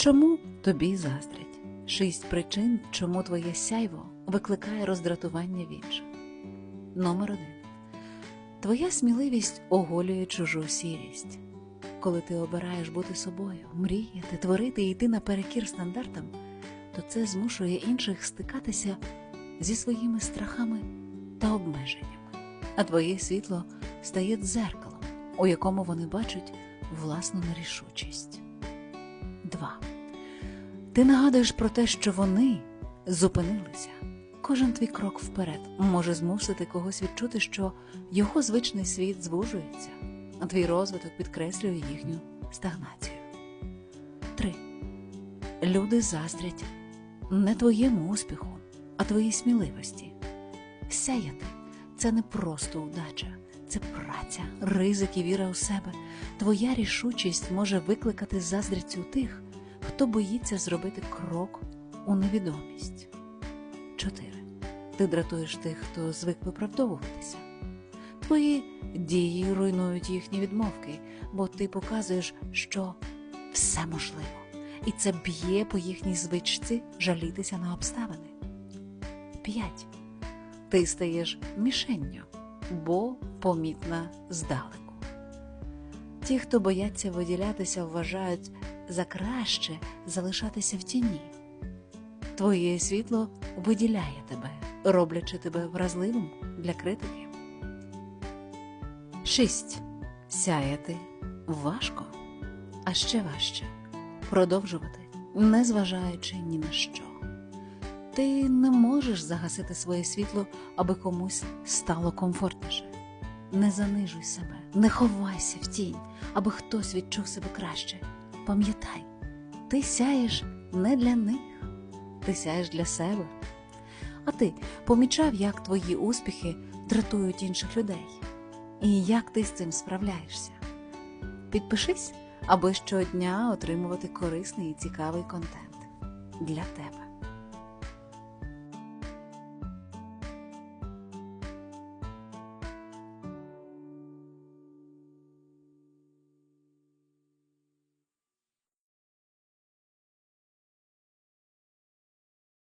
Чому тобі заздрять? Шість причин, чому твоє сяйво викликає роздратування в інших. Номер один. Твоя сміливість оголює чужу сірість. Коли ти обираєш бути собою, мріяти, творити і йти наперекір стандартам, то це змушує інших стикатися зі своїми страхами та обмеженнями. А твоє світло стає дзеркалом, у якому вони бачать власну нерішучість. 2. Ти нагадуєш про те, що вони зупинилися. Кожен твій крок вперед може змусити когось відчути, що його звичний світ звужується, а твій розвиток підкреслює їхню стагнацію. 3. Люди заздрять не твоєму успіху, а твоїй сміливості. Сяяти це не просто удача, це праця, ризик і віра у себе. Твоя рішучість може викликати заздрість у тих, хто боїться зробити крок у невідомість. 4. Ти дратуєш тих, хто звик виправдовуватися. Твої дії руйнують їхні відмовки, бо ти показуєш, що все можливо, і це б'є по їхній звичці жалітися на обставини. 5. Ти стаєш мішенню, бо помітна здалеку. Ті, хто бояться виділятися, вважають за краще залишатися в тіні. Твоє світло виділяє тебе, роблячи тебе вразливим для критики. 6. Сяяти важко, а ще важче продовжувати, незважаючи ні на що. Ти не можеш загасити своє світло, аби комусь стало комфортніше. Не занижуй себе, не ховайся в тінь, аби хтось відчув себе краще. Пам'ятай, ти сяєш не для них, ти сяєш для себе. А ти помічав, як твої успіхи дратують інших людей, і як ти з цим справляєшся. Підпишись, аби щодня отримувати корисний і цікавий контент для тебе.